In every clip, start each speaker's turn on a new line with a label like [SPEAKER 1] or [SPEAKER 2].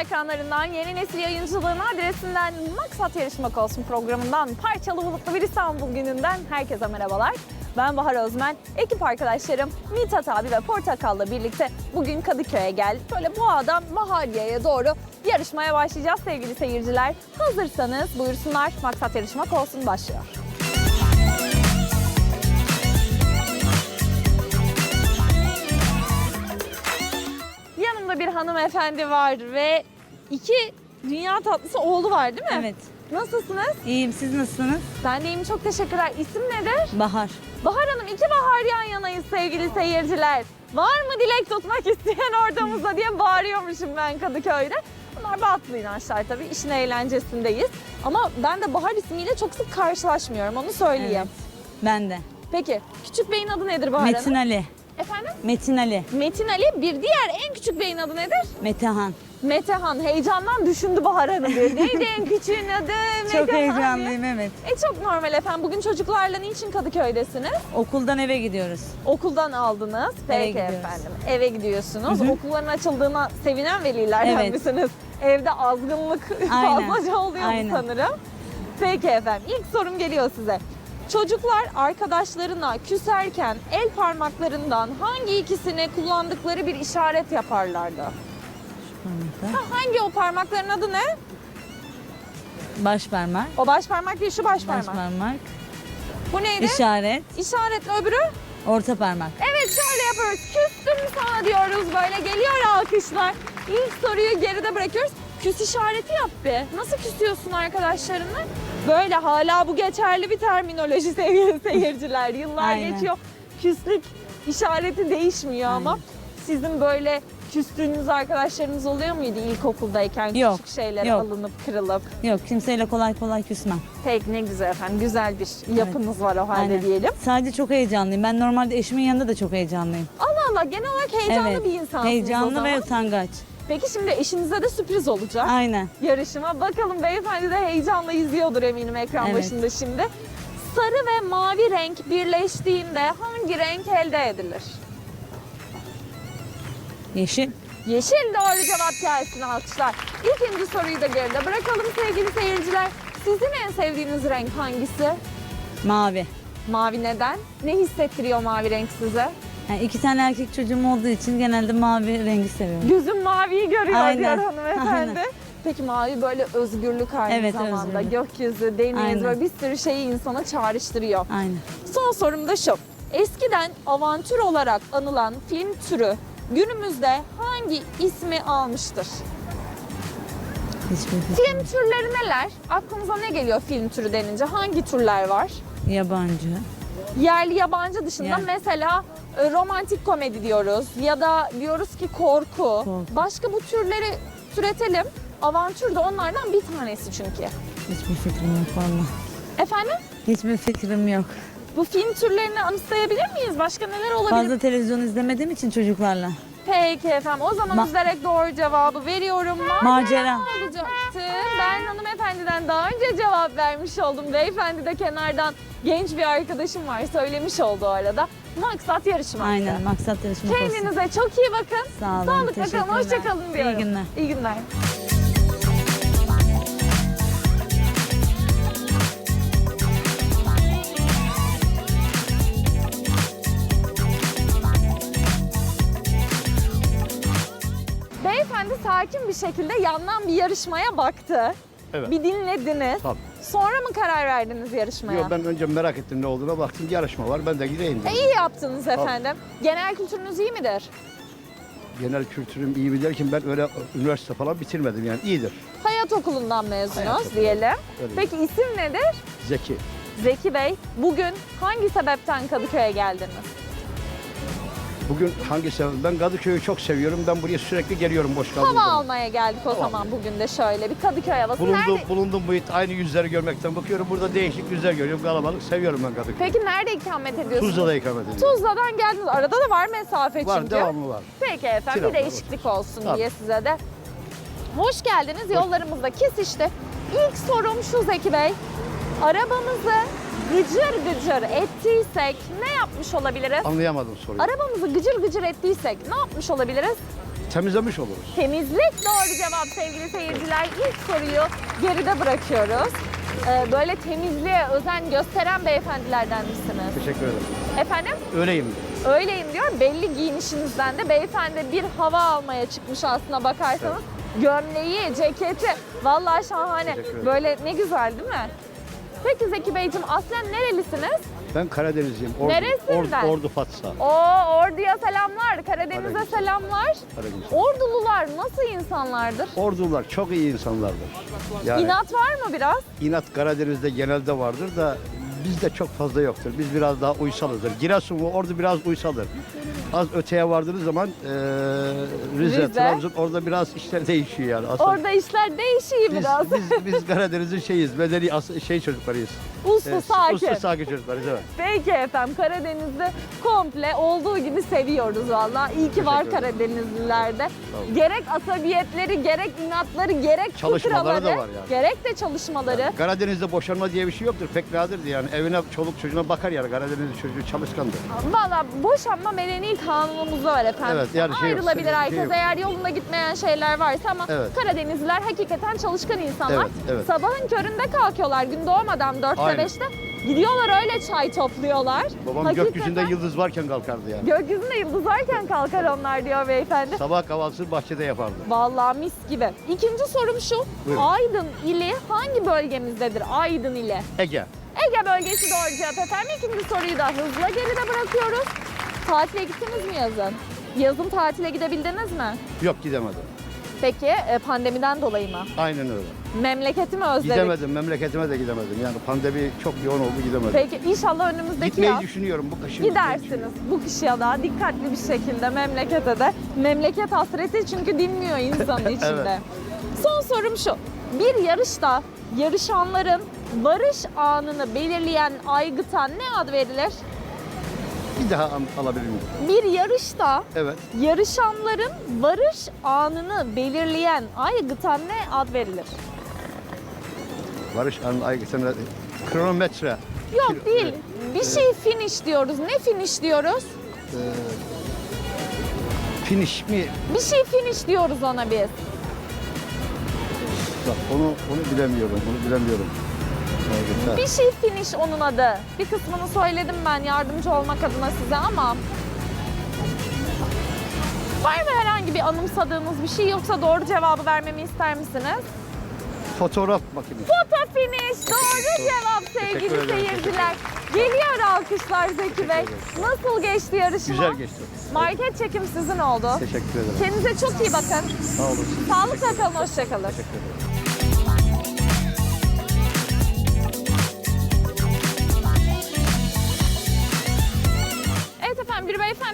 [SPEAKER 1] ekranlarından yeni nesil yayıncılığın adresinden Maksat Yarışmak Olsun programından parçalı bulutlu bir İstanbul gününden herkese merhabalar. Ben Bahar Özmen, ekip arkadaşlarım Mithat abi ve Portakal'la birlikte bugün Kadıköy'e geldik. Böyle Boğa'dan Bahariye'ye doğru yarışmaya başlayacağız sevgili seyirciler. Hazırsanız buyursunlar Maksat Yarışmak Olsun başlıyor. Bir hanımefendi var ve iki dünya tatlısı oğlu var değil mi?
[SPEAKER 2] Evet.
[SPEAKER 1] Nasılsınız?
[SPEAKER 2] İyiyim. Siz nasılsınız?
[SPEAKER 1] Ben de iyiyim çok teşekkürler. İsim nedir?
[SPEAKER 2] Bahar.
[SPEAKER 1] Bahar Hanım iki bahar yan yanayız sevgili seyirciler. Var mı dilek tutmak isteyen ordamızda diye bağırıyormuşum ben Kadıköy'de. Bunlar batlı inançlar tabii. İşin eğlencesindeyiz. Ama ben de Bahar ismiyle çok sık karşılaşmıyorum onu söyleyeyim.
[SPEAKER 2] Evet. Ben de.
[SPEAKER 1] Peki küçük beyin adı nedir Bahar
[SPEAKER 2] Metin
[SPEAKER 1] Hanım?
[SPEAKER 2] Ali.
[SPEAKER 1] Efendim?
[SPEAKER 2] Metin Ali.
[SPEAKER 1] Metin Ali bir diğer en küçük beyin adı nedir?
[SPEAKER 2] Metehan.
[SPEAKER 1] Metehan heyecandan düşündü Bahar Hanım. Neydi en küçüğün adı? Metehan
[SPEAKER 2] Çok heyecanlıyım evet.
[SPEAKER 1] E çok normal efendim. Bugün çocuklarla niçin Kadıköy'desiniz?
[SPEAKER 2] Okuldan eve gidiyoruz.
[SPEAKER 1] Okuldan aldınız. Peki
[SPEAKER 2] gidiyoruz.
[SPEAKER 1] efendim. Eve gidiyorsunuz.
[SPEAKER 2] Hı hı.
[SPEAKER 1] Okulların açıldığına sevinen velilerden
[SPEAKER 2] Evet.
[SPEAKER 1] misiniz? Evde azgınlık
[SPEAKER 2] Aynen.
[SPEAKER 1] fazlaca oluyor
[SPEAKER 2] Aynen.
[SPEAKER 1] sanırım. Peki efendim. İlk sorum geliyor size. Çocuklar arkadaşlarına küserken el parmaklarından hangi ikisini kullandıkları bir işaret yaparlardı? Ha, hangi o parmakların adı ne?
[SPEAKER 2] Baş parmak.
[SPEAKER 1] O baş parmak değil şu baş
[SPEAKER 2] Baş
[SPEAKER 1] parmak.
[SPEAKER 2] parmak.
[SPEAKER 1] Bu neydi?
[SPEAKER 2] İşaret.
[SPEAKER 1] İşaretle öbürü?
[SPEAKER 2] Orta parmak.
[SPEAKER 1] Evet şöyle yapıyoruz. Küstüm sana diyoruz böyle. Geliyor alkışlar. İlk soruyu geride bırakıyoruz. Küs işareti yap be. Nasıl küsüyorsun arkadaşlarınla? Böyle hala bu geçerli bir terminoloji sevgili seyirciler. Yıllar
[SPEAKER 2] Aynen.
[SPEAKER 1] geçiyor. Küslük işareti değişmiyor ama
[SPEAKER 2] Aynen.
[SPEAKER 1] sizin böyle küstüğünüz arkadaşlarınız oluyor muydu ilkokuldayken?
[SPEAKER 2] Yok,
[SPEAKER 1] Küçük şeyler
[SPEAKER 2] yok.
[SPEAKER 1] alınıp kırılıp.
[SPEAKER 2] Yok kimseyle kolay kolay küsmem.
[SPEAKER 1] Peki ne güzel efendim. Güzel bir yapınız var o halde
[SPEAKER 2] Aynen.
[SPEAKER 1] diyelim.
[SPEAKER 2] Sadece çok heyecanlıyım. Ben normalde eşimin yanında da çok heyecanlıyım.
[SPEAKER 1] Allah Allah genel olarak heyecanlı
[SPEAKER 2] evet.
[SPEAKER 1] bir insansınız
[SPEAKER 2] Heyecanlı ve utangaç.
[SPEAKER 1] Peki şimdi eşinize de sürpriz olacak
[SPEAKER 2] Aynen.
[SPEAKER 1] yarışıma. Bakalım beyefendi de heyecanla izliyordur eminim ekran
[SPEAKER 2] Evet.
[SPEAKER 1] başında şimdi. Sarı ve mavi renk birleştiğinde hangi renk elde edilir?
[SPEAKER 2] Yeşil.
[SPEAKER 1] Yeşil doğru cevap gelsin alkışlar. İkinci soruyu da geride bırakalım sevgili seyirciler. Sizin en sevdiğiniz renk hangisi?
[SPEAKER 2] Mavi.
[SPEAKER 1] Mavi neden? Ne hissettiriyor mavi renk size?
[SPEAKER 2] Yani iki tane erkek çocuğum olduğu için genelde mavi rengi seviyorum.
[SPEAKER 1] Gözüm maviyi görüyor
[SPEAKER 2] Aynen,
[SPEAKER 1] diyor hanımefendi.
[SPEAKER 2] aynen.
[SPEAKER 1] Peki mavi böyle özgürlük aynı
[SPEAKER 2] Evet,
[SPEAKER 1] zamanda.
[SPEAKER 2] özgürlük.
[SPEAKER 1] Gökyüzü, deniz
[SPEAKER 2] Aynen.
[SPEAKER 1] böyle bir sürü şeyi insana çağrıştırıyor.
[SPEAKER 2] Aynen.
[SPEAKER 1] Son sorum da şu. Eskiden avantür olarak anılan film türü günümüzde hangi ismi almıştır?
[SPEAKER 2] Hiçbir.
[SPEAKER 1] Film türleri neler? Aklınıza ne geliyor film türü denince? Hangi türler var?
[SPEAKER 2] Yabancı.
[SPEAKER 1] Yerli yabancı dışında
[SPEAKER 2] Yani.
[SPEAKER 1] mesela e, romantik komedi diyoruz ya da diyoruz ki korku.
[SPEAKER 2] Korku.
[SPEAKER 1] Başka bu türleri türetelim. Avantür de onlardan bir tanesi çünkü.
[SPEAKER 2] Hiçbir fikrim yok valla.
[SPEAKER 1] Efendim?
[SPEAKER 2] Hiçbir fikrim yok.
[SPEAKER 1] Bu film türlerini anımsayabilir miyiz? Başka neler olabilir?
[SPEAKER 2] Fazla televizyon izlemediğim için çocuklarla.
[SPEAKER 1] Peki efendim. O zaman
[SPEAKER 2] Ma-
[SPEAKER 1] üzerek doğru cevabı veriyorum.
[SPEAKER 2] Macera.
[SPEAKER 1] olacaktı. Ben hanımefendiden daha önce cevap vermiş oldum. Beyefendi de kenardan genç bir arkadaşım var söylemiş oldu o arada. Maksat yarışmaktı.
[SPEAKER 2] Aynen maksat yarışmak olsun.
[SPEAKER 1] Kendinize çok iyi bakın.
[SPEAKER 2] Sağ olun,
[SPEAKER 1] Sağlıkla kalın.
[SPEAKER 2] teşekkürler.
[SPEAKER 1] Hoşçakalın diyorum.
[SPEAKER 2] İyi günler.
[SPEAKER 1] İyi günler. Beyefendi sakin bir şekilde yandan bir yarışmaya baktı.
[SPEAKER 3] Evet.
[SPEAKER 1] Bir dinlediniz.
[SPEAKER 3] Tabii.
[SPEAKER 1] Sonra mı karar verdiniz yarışmaya?
[SPEAKER 3] Yo, ben önce merak ettim ne olduğuna baktım yarışma var ben de gireyim dedim.
[SPEAKER 1] E, iyi yaptınız efendim. Genel kültürünüz iyi midir?
[SPEAKER 3] Genel kültürüm iyi mi derken ben öyle üniversite falan bitirmedim yani iyidir.
[SPEAKER 1] Hayat okulundan mezunuz
[SPEAKER 3] Hayat okulu.
[SPEAKER 1] diyelim.
[SPEAKER 3] Öyle.
[SPEAKER 1] Peki isim nedir?
[SPEAKER 3] Zeki.
[SPEAKER 1] Zeki Bey. Bugün hangi sebepten Kadıköy'e geldiniz?
[SPEAKER 3] Bugün hangi sebep? Ben Kadıköy'ü çok seviyorum. Ben buraya sürekli geliyorum boş kaldığım
[SPEAKER 1] Hava
[SPEAKER 3] zaman.
[SPEAKER 1] almaya geldik o zaman bugün de şöyle bir Kadıköy havası.
[SPEAKER 3] Bulundum,
[SPEAKER 1] Nerede?
[SPEAKER 3] bulundum bu aynı yüzleri görmekten bakıyorum. Burada değişik yüzler görüyorum. Kalabalık seviyorum ben Kadıköy'ü.
[SPEAKER 1] Peki nerede ikamet ediyorsunuz?
[SPEAKER 3] Tuzla'da ikamet ediyorum.
[SPEAKER 1] Tuzla'dan geldiniz. Arada da var mesafe
[SPEAKER 3] Var
[SPEAKER 1] çünkü.
[SPEAKER 3] devamlı var.
[SPEAKER 1] Peki efendim bir değişiklik olsun
[SPEAKER 3] Tabii.
[SPEAKER 1] diye size de. Hoş geldiniz. Yollarımızda kesişti. İlk sorum şu Zeki Bey. Arabamızı gıcır gıcır ettiysek ne yapmış olabiliriz?
[SPEAKER 3] Anlayamadım soruyu.
[SPEAKER 1] Arabamızı gıcır gıcır ettiysek ne yapmış olabiliriz?
[SPEAKER 3] temizlemiş oluruz.
[SPEAKER 1] Temizlik doğru cevap sevgili seyirciler. İlk soruyu geride bırakıyoruz. Ee, böyle temizliğe özen gösteren beyefendilerden misiniz?
[SPEAKER 3] Teşekkür ederim.
[SPEAKER 1] Efendim?
[SPEAKER 3] Öyleyim.
[SPEAKER 1] Öyleyim diyor. Belli giyinişinizden de beyefendi bir hava almaya çıkmış aslına bakarsanız. Gömleği, ceketi. Vallahi şahane. Böyle ne güzel değil mi? Peki Zeki Beyciğim aslen nerelisiniz?
[SPEAKER 3] Ben Karadenizliyim. Ordu,
[SPEAKER 1] Neresinden?
[SPEAKER 3] Ordu, Ordu Fatsa.
[SPEAKER 1] O Ordu'ya selamlar, Karadeniz'e
[SPEAKER 3] Karadeniz.
[SPEAKER 1] selamlar.
[SPEAKER 3] Karadeniz.
[SPEAKER 1] Ordulular nasıl insanlardır?
[SPEAKER 3] Ordular çok iyi insanlardır. Yani
[SPEAKER 1] İnat var mı biraz?
[SPEAKER 3] inat Karadeniz'de genelde vardır da bizde çok fazla yoktur. Biz biraz daha uysalızdır. Giresun ve Ordu biraz uysaldır. Az öteye vardığınız zaman eee Rize,
[SPEAKER 1] Rize.
[SPEAKER 3] Trabzon orada biraz işler değişiyor yani. Aslında
[SPEAKER 1] Orada işler değişiyor
[SPEAKER 3] biz,
[SPEAKER 1] biraz.
[SPEAKER 3] biz, biz Karadeniz'in şeyiz, medeni as- şey çocuklarıyız.
[SPEAKER 1] Uslu
[SPEAKER 3] Eee,
[SPEAKER 1] sakin.
[SPEAKER 3] Uslu sakin çocuklarız evet.
[SPEAKER 1] Peki efendim Karadeniz'de komple olduğu gibi seviyoruz valla. İyi ki var. Karadenizlilerde. Gerek asabiyetleri, gerek inatları, gerek
[SPEAKER 3] Çalışmaları da var yani.
[SPEAKER 1] gerek de çalışmaları.
[SPEAKER 3] Karadeniz'de boşanma diye bir şey yoktur. Pek nadirdir yani. Evine çoluk çocuğuna bakar yani. Karadeniz çocuğu çalışkandır.
[SPEAKER 1] Valla boşanma medeni kanunumuzda var efendim.
[SPEAKER 3] Evet, yani şey
[SPEAKER 1] Ayrılabilir
[SPEAKER 3] şey
[SPEAKER 1] herkes
[SPEAKER 3] yok.
[SPEAKER 1] eğer yolunda gitmeyen şeyler varsa ama
[SPEAKER 3] Evet.
[SPEAKER 1] Karadenizliler hakikaten çalışkan insanlar.
[SPEAKER 3] Evet, evet.
[SPEAKER 1] Sabahın köründe kalkıyorlar gün doğmadan 4'te
[SPEAKER 3] Aynen.
[SPEAKER 1] 5'te. Gidiyorlar öyle çay topluyorlar.
[SPEAKER 3] Babam
[SPEAKER 1] Hakikaten
[SPEAKER 3] gökyüzünde yıldız varken kalkardı yani.
[SPEAKER 1] Gökyüzünde yıldız varken kalkar onlar diyor beyefendi.
[SPEAKER 3] Sabah kahvaltısını bahçede yapardı.
[SPEAKER 1] Vallahi mis gibi. İkinci sorum şu.
[SPEAKER 3] Buyurun.
[SPEAKER 1] Aydın ili hangi bölgemizdedir? Aydın ili.
[SPEAKER 3] Ege.
[SPEAKER 1] Ege bölgesi doğru cevap efendim. İkinci soruyu da hızla geride bırakıyoruz. Tatile gittiniz mi yazın? Yazın tatile gidebildiniz mi?
[SPEAKER 3] Yok gidemedim.
[SPEAKER 1] Peki e, pandemiden dolayı mı?
[SPEAKER 3] Aynen öyle.
[SPEAKER 1] Memleketi mi özledik?
[SPEAKER 3] Gidemedim. Memleketime de gidemedim. Yani pandemi çok yoğun oldu gidemedim.
[SPEAKER 1] Peki inşallah önümüzdeki
[SPEAKER 3] Gitmeyi
[SPEAKER 1] yaz
[SPEAKER 3] düşünüyorum bu kışın.
[SPEAKER 1] gidersiniz bu kış ya da dikkatli bir şekilde memlekete de. Memleket hasreti çünkü dinmiyor insanın içinde. Son sorum şu. Bir yarışta yarışanların varış anını belirleyen aygıta ne ad verilir?
[SPEAKER 3] Bir daha an- alabilir miyim?
[SPEAKER 1] Bir yarışta
[SPEAKER 3] Evet.
[SPEAKER 1] yarışanların varış anını belirleyen aygıta ne ad verilir?
[SPEAKER 3] Barış Anıl Aygıt'ın kronometre.
[SPEAKER 1] Yok
[SPEAKER 3] Kilo-
[SPEAKER 1] değil. Bir şey finish diyoruz. Ne finish diyoruz?
[SPEAKER 3] Finish mi?
[SPEAKER 1] Bir şey finish diyoruz ona biz.
[SPEAKER 3] Bak onu onu bilemiyorum. Onu bilemiyorum.
[SPEAKER 1] Bir şey finish onun adı. Bir kısmını söyledim ben yardımcı olmak adına size ama Var mı herhangi bir anımsadığınız bir şey yoksa doğru cevabı vermemi ister misiniz?
[SPEAKER 3] Fotoğraf makinesi.
[SPEAKER 1] Foto finish doğru cevap sevgili
[SPEAKER 3] Teşekkür ederim,
[SPEAKER 1] seyirciler. Geliyor alkışlar Zeki Bey.
[SPEAKER 3] ederim.
[SPEAKER 1] Nasıl geçti yarışma?
[SPEAKER 3] Güzel geçti.
[SPEAKER 1] Market çekim sizin oldu.
[SPEAKER 3] Teşekkür ederim.
[SPEAKER 1] Kendinize çok iyi bakın.
[SPEAKER 3] Sağ olun.
[SPEAKER 1] Sağlıkla kalın, hoşçakalın.
[SPEAKER 3] Teşekkür ederim.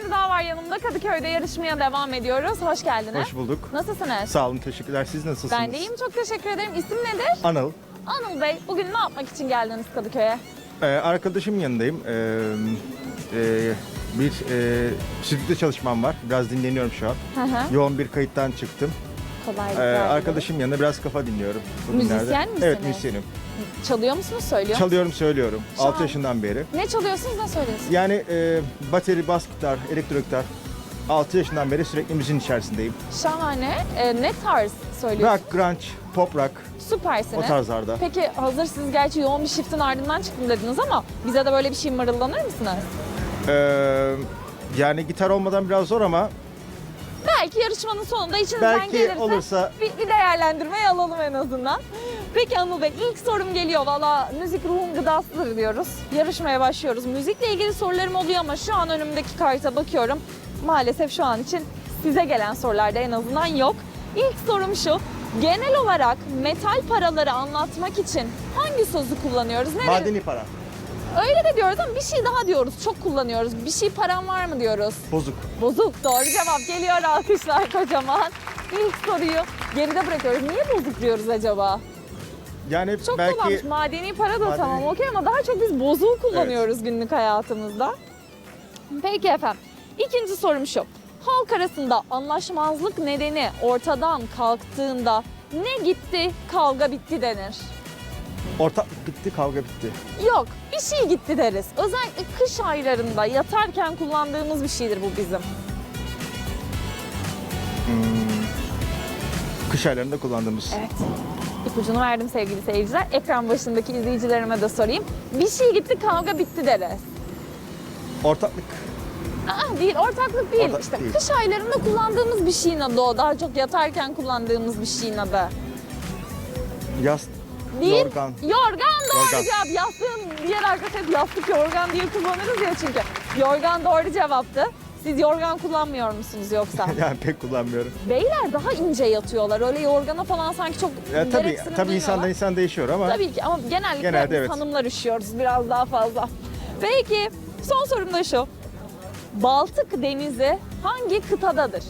[SPEAKER 1] Beyefendi daha var yanımda. Kadıköy'de yarışmaya devam ediyoruz. Hoş geldiniz.
[SPEAKER 4] Hoş bulduk.
[SPEAKER 1] Nasılsınız?
[SPEAKER 4] Sağ olun, teşekkürler. Siz nasılsınız?
[SPEAKER 1] Ben de iyiyim. Çok teşekkür ederim. İsim nedir?
[SPEAKER 4] Anıl.
[SPEAKER 1] Anıl Bey. Bugün ne yapmak için geldiniz Kadıköy'e?
[SPEAKER 4] Ee, arkadaşımın yanındayım. Ee, e, bir e, stüdyoda çalışmam var. Biraz dinleniyorum şu an.
[SPEAKER 1] Hı hı.
[SPEAKER 4] Yoğun bir kayıttan çıktım.
[SPEAKER 1] Kolaylıklar.
[SPEAKER 4] Ee, arkadaşım yanında biraz kafa dinliyorum.
[SPEAKER 1] Müzisyen
[SPEAKER 4] bugünlerde.
[SPEAKER 1] misiniz?
[SPEAKER 4] Evet, müzisyenim.
[SPEAKER 1] Çalıyor musunuz? Söylüyor musunuz?
[SPEAKER 4] Çalıyorum, söylüyorum.
[SPEAKER 1] Şahane.
[SPEAKER 4] 6 yaşından beri.
[SPEAKER 1] Ne çalıyorsunuz? Ne söylüyorsunuz?
[SPEAKER 4] Yani e, bateri, bas gitar, elektro gitar. 6 yaşından beri sürekli müziğin içerisindeyim.
[SPEAKER 1] Şahane. Ee, ne tarz söylüyorsunuz?
[SPEAKER 4] Rock, grunge, pop rock
[SPEAKER 1] Süpersiniz.
[SPEAKER 4] o tarzlarda.
[SPEAKER 1] Peki hazır siz gerçi yoğun bir shiftin ardından çıktım dediniz ama bize de böyle bir şey mırıldanır mısınız?
[SPEAKER 4] Ee, yani gitar olmadan biraz zor ama
[SPEAKER 1] Belki yarışmanın sonunda içinizden
[SPEAKER 4] belki
[SPEAKER 1] gelirse
[SPEAKER 4] olursa
[SPEAKER 1] bir, bir değerlendirmeyi alalım en azından. Peki Anıl Bey ilk sorum geliyor. Valla müzik ruhun gıdasıdır diyoruz. Yarışmaya başlıyoruz. Müzikle ilgili sorularım oluyor ama şu an önümdeki karta bakıyorum. Maalesef şu an için size gelen sorularda en azından yok. İlk sorum şu. Genel olarak metal paraları anlatmak için hangi sözü kullanıyoruz? Ne
[SPEAKER 4] madeni para,
[SPEAKER 1] Öyle de diyoruz ama bir şey daha diyoruz. Çok kullanıyoruz. Bir şey param var mı diyoruz.
[SPEAKER 4] bozuk.
[SPEAKER 1] Bozuk doğru cevap geliyor alkışlar kocaman. İlk soruyu geride bırakıyoruz. Niye bozuk diyoruz acaba?
[SPEAKER 4] Yani
[SPEAKER 1] Çok
[SPEAKER 4] belki
[SPEAKER 1] kullanmış. Madeni para da
[SPEAKER 4] Madeni-
[SPEAKER 1] tamam okey ama daha çok biz bozuğu kullanıyoruz günlük hayatımızda. Peki efendim. İkinci sorum şu. Halk arasında anlaşmazlık nedeni ortadan kalktığında ne gitti kavga bitti denir.
[SPEAKER 4] ortaklık bitti, kavga bitti.
[SPEAKER 1] Yok bir şey gitti deriz. Özellikle kış aylarında yatarken kullandığımız bir şeydir bu bizim.
[SPEAKER 4] Kış aylarında kullandığımız.
[SPEAKER 1] Evet. İpucunu verdim sevgili seyirciler. Ekran başındaki izleyicilerime de sorayım. Bir şey gitti kavga bitti deriz.
[SPEAKER 4] Ortaklık.
[SPEAKER 1] Aa, değil ortaklık değil.
[SPEAKER 4] Ortaklık
[SPEAKER 1] işte
[SPEAKER 4] değil.
[SPEAKER 1] kış aylarında kullandığımız bir şeyin adı o. Daha çok yatarken kullandığımız bir şeyin adı.
[SPEAKER 4] Yas.
[SPEAKER 1] Değil.
[SPEAKER 4] Yorgan.
[SPEAKER 1] Yorgan doğru
[SPEAKER 4] Yorgan.
[SPEAKER 1] cevap. Yastığın diğer arkadaş hep yastık yorgan diye kullanırız ya çünkü. Yorgan doğru cevaptı. Siz yorgan kullanmıyor musunuz yoksa?
[SPEAKER 4] yani pek kullanmıyorum.
[SPEAKER 1] Beyler daha ince yatıyorlar. Öyle yorgana falan sanki çok
[SPEAKER 4] Ya tabii tabii insandan insan değişiyor ama
[SPEAKER 1] Tabii ki ama genellikle
[SPEAKER 4] Genelde evet.
[SPEAKER 1] hanımlar üşüyoruz biraz daha fazla. Peki son sorum da şu. Baltık Denizi hangi kıtadadır?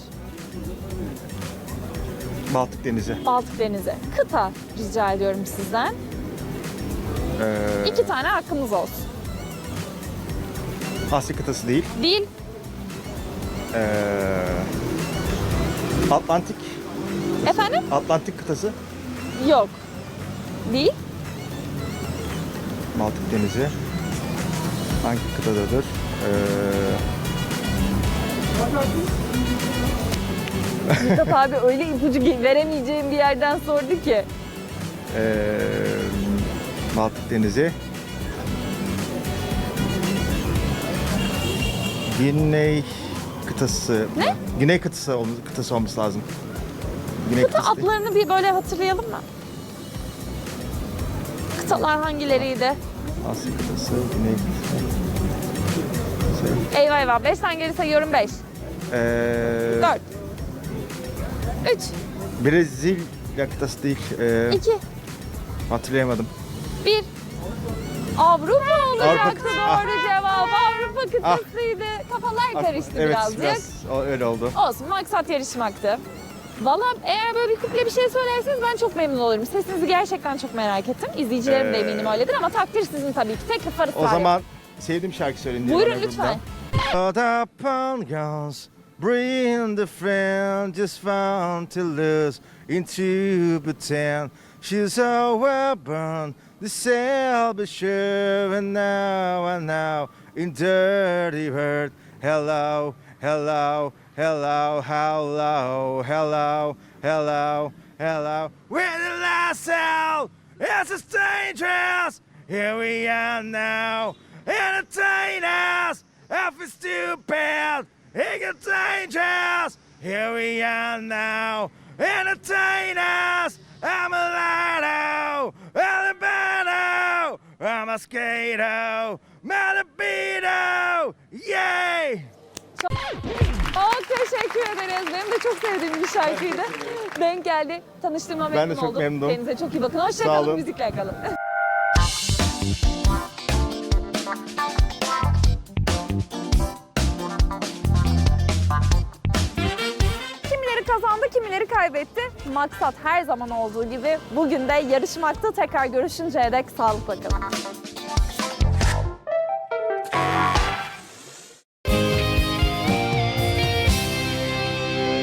[SPEAKER 4] Baltık Denizi.
[SPEAKER 1] Baltık Denizi. Kıta rica ediyorum sizden.
[SPEAKER 4] Ee,
[SPEAKER 1] İki tane hakkımız olsun.
[SPEAKER 4] Asya kıtası değil.
[SPEAKER 1] Değil,
[SPEAKER 4] Ee, Atlantik.
[SPEAKER 1] efendim?
[SPEAKER 4] Atlantik kıtası.
[SPEAKER 1] Yok. Değil.
[SPEAKER 4] Baltık Denizi. Hangi kıtadadır? Ee,
[SPEAKER 1] Mithat abi öyle ipucu veremeyeceğim bir yerden sordu ki.
[SPEAKER 4] ee, Baltık Denizi. Güney kıtası.
[SPEAKER 1] Ne?
[SPEAKER 4] Güney kıtası olması, kıtası olması lazım. Güney
[SPEAKER 1] Kıta
[SPEAKER 4] kıtası değil.
[SPEAKER 1] adlarını bir böyle hatırlayalım mı? Kıtalar hangileriydi?
[SPEAKER 4] Asya kıtası, Güney kıtası.
[SPEAKER 1] Eyvah eyvah. Beşten geri sayıyorum beş.
[SPEAKER 4] ee,
[SPEAKER 1] Dört. Üç.
[SPEAKER 4] Brezilya kıtası değil. Ee,
[SPEAKER 1] iki.
[SPEAKER 4] hatırlayamadım.
[SPEAKER 1] Bir. Avrupa olacaktı
[SPEAKER 4] Avrupa. Ah.
[SPEAKER 1] doğru cevap. Avrupa kıtasıydı. Kafalar karıştı
[SPEAKER 4] evet,
[SPEAKER 1] birazcık.
[SPEAKER 4] biraz o- öyle oldu.
[SPEAKER 1] Olsun maksat yarışmaktı. Valla eğer böyle bir kuple bir şey söylerseniz ben çok memnun olurum. Sesinizi gerçekten çok merak ettim. İzleyicilerim de
[SPEAKER 4] Ee,
[SPEAKER 1] eminim öyledir ama takdir sizin tabii ki. Teklif var
[SPEAKER 4] O zaman sevdiğim şarkı söyleyin diye
[SPEAKER 1] Buyurun
[SPEAKER 4] bana
[SPEAKER 1] lütfen.
[SPEAKER 4] guns, bring the friend just found to lose into pretend. She's well burned, the cell be sure, and now and now in dirty hurt. Hello, hello, hello, hello, hello, hello, hello. We're the last cell, it's a dangerous. Here we are now, entertain us. If it's too bad, dangerous. Here we are now, entertain us. I'm a lido, Alabama, I'm a skato, Malabito, yay!
[SPEAKER 1] Çok teşekkür ederiz. Benim de çok sevdiğim bir şarkıydı. Denk geldi. Tanıştığıma memnun
[SPEAKER 4] Ben de çok
[SPEAKER 1] oldum.
[SPEAKER 4] memnunum.
[SPEAKER 1] Kendinize çok iyi bakın.
[SPEAKER 4] Sağ
[SPEAKER 1] kalın.
[SPEAKER 4] olun.
[SPEAKER 1] Müzikle kalın. Maksat her zaman olduğu gibi bugün de yarışmakta tekrar görüşünceye dek sağlıkla kalın.